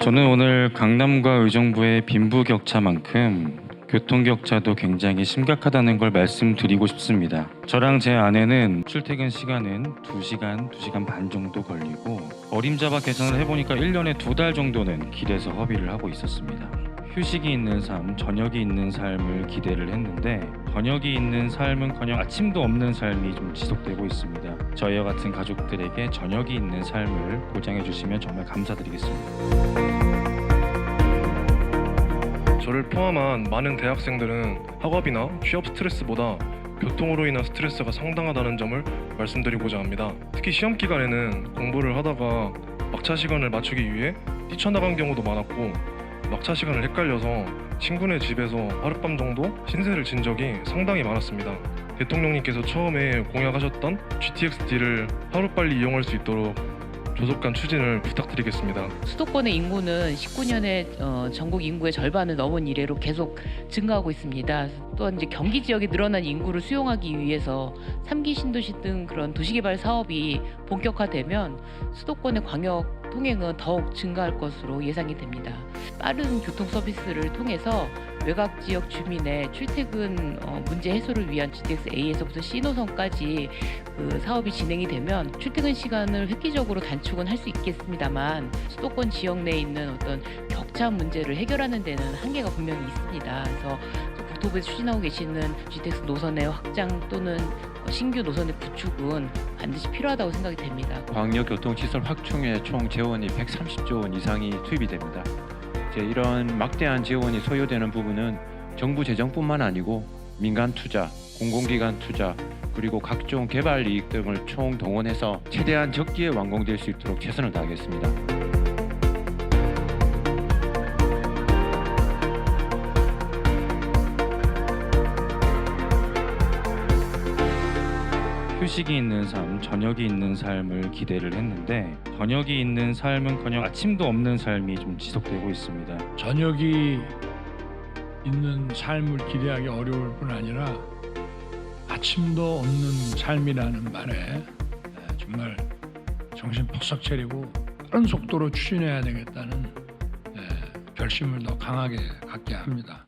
저는 오늘 강남과 의정부의 빈부격차만큼 교통격차도 굉장히 심각하다는 걸 말씀드리고 싶습니다. 저랑 제 아내는 출퇴근 시간은 2시간, 2시간 반 정도 걸리고 어림잡아 계산을 해보니까 1년에 두 달 정도는 길에서 허비를 하고 있었습니다. 휴식이 있는 삶, 저녁이 있는 삶을 기대를 했는데 저녁이 있는 삶은커녕 아침도 없는 삶이 좀 지속되고 있습니다. 저희와 같은 가족들에게 저녁이 있는 삶을 보장해 주시면 정말 감사드리겠습니다. 저를 포함한 많은 대학생들은 학업이나 취업 스트레스보다 교통으로 인한 스트레스가 상당하다는 점을 말씀드리고자 합니다. 특히 시험 기간에는 공부를 하다가 막차 시간을 맞추기 위해 뛰쳐나간 경우도 많았고 막차 시간을 헷갈려서 친구네 집에서 하룻밤 정도 신세를 진 적이 상당히 많았습니다. 대통령님께서 처음에 공약하셨던 GTX-D를 하루빨리 이용할 수 있도록 조속한 추진을 부탁드리겠습니다. 수도권의 인구는 19년에 어, 전국 인구의 절반을 넘은 이래로 계속 증가하고 있습니다. 또한 이제 경기 지역에 늘어난 인구를 수용하기 위해서 3기 신도시 등 그런 도시개발 사업이 본격화되면 수도권의 광역 통행은 더욱 증가할 것으로 예상이 됩니다. 빠른 교통 서비스를 통해서 외곽 지역 주민의 출퇴근 어, 문제 해소를 위한 GTX A에서부터 C 노선까지 그 사업이 진행이 되면 출퇴근 시간을 획기적으로 단축은 할 수 있겠습니다만 수도권 지역 내에 있는 어떤 격차 문제를 해결하는 데는 한계가 분명히 있습니다. 그래서 국토부에서 추진하고 계시는 GTX 노선의 확장 또는 신규 노선의 구축은 반드시 필요하다고 생각이 됩니다. 광역교통시설 확충에 총 재원이 130조 원 이상이 투입이 됩니다. 이제 이런 막대한 재원이 소요되는 부분은 정부 재정뿐만 아니고 민간 투자, 공공기관 투자, 그리고 각종 개발 이익 등을 총 동원해서 최대한 적기에 완공될 수 있도록 최선을 다하겠습니다. 휴식이 있는 삶, 저녁이 있는 삶을 기대를 했는데 저녁이 있는 삶은커녕 아침도 없는 삶이 좀 지속되고 있습니다. 저녁이 있는 삶을 기대하기 어려울 뿐 아니라 아침도 없는 삶이라는 말에 에, 정말 정신 퍼석 차리고 빠른 속도로 추진해야 되겠다는 에, 결심을 더 강하게 갖게 합니다.